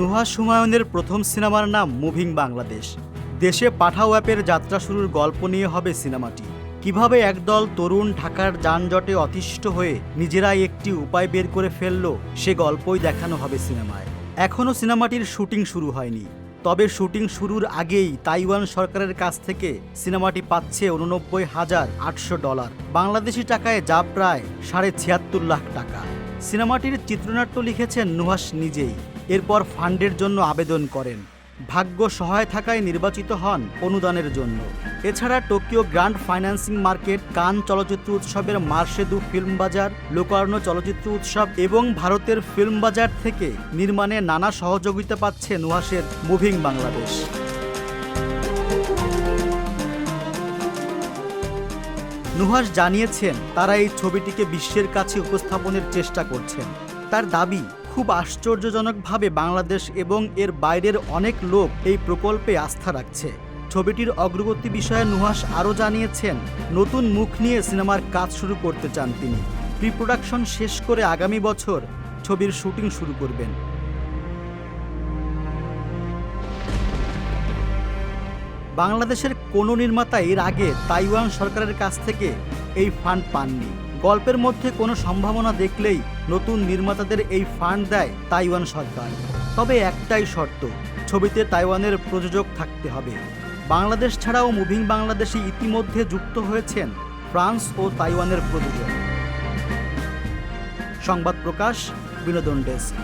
নুহা সুমায়নের প্রথম সিনেমার নাম মুভিং বাংলাদেশ। দেশে পাঠাও অ্যাপের যাত্রা শুরুর গল্প নিয়ে হবে সিনেমাটি। কীভাবে একদল তরুণ ঢাকার যানজটে অতিষ্ঠ হয়ে নিজেরাই একটি উপায় বের করে ফেলল, সে গল্পই দেখানো হবে সিনেমায়। এখনও সিনেমাটির শুটিং শুরু হয়নি। তবে শুটিং শুরুর আগেই তাইওয়ান সরকারের কাছ থেকে সিনেমাটি পাচ্ছে উননব্বই হাজার আটশো ডলার। বাংলাদেশি টাকায় যা প্রায় সাড়ে ছিয়াত্তর লাখ টাকা। সিনেমাটির চিত্রনাট্য লিখেছেন নুহাস নিজেই। এরপর ফান্ডের জন্য আবেদন করেন। ভাগ্য সহায় থাকায় নির্বাচিত হন অনুদানের জন্য। এছাড়া টোকিও গ্র্যান্ড ফাইন্যান্সিং মার্কেট, কান চলচ্চিত্র উৎসবের মার্শেদু ফিল্ম বাজার লোকার্ণ চলচ্চিত্র উৎসব এবং ভারতের ফিল্ম বাজার থেকে নির্মাণে নানা সহযোগিতা পাচ্ছে নুহাসের মুভিং বাংলাদেশ। নুহাস জানিয়েছেন, তারা এই ছবিটিকে বিশ্বের কাছে উপস্থাপনের চেষ্টা করছেন। তার দাবি খুব আশ্চর্যজনকভাবে বাংলাদেশ এবং এর বাইরের অনেক লোক এই প্রকল্পে আস্থা রাখছে। ছবিটির অগ্রগতি বিষয়ে নুহাস আরও জানিয়েছেন, নতুন মুখ নিয়ে সিনেমার কাজ শুরু করতে চান তিনি। প্রি প্রোডাকশন শেষ করে আগামী বছর ছবির শুটিং শুরু করবেন। বাংলাদেশের কোনো নির্মাতা এর আগে তাইওয়ান সরকারের কাছ থেকে এই ফান্ড পাননি। গল্পের মধ্যে কোনো সম্ভাবনা দেখলেই নতুন নির্মাতাদের এই ফান্ড দেয় তাইওয়ান সরকার। তবে একটাই শর্ত, ছবিতে তাইওয়ানের প্রযোজক থাকতে হবে। বাংলাদেশ ছাড়াও মুভিং বাংলাদেশে ইতিমধ্যে যুক্ত হয়েছেন ফ্রান্স ও তাইওয়ানের প্রযোজক। সংবাদ প্রকাশ, বিনোদন ডেস্ক।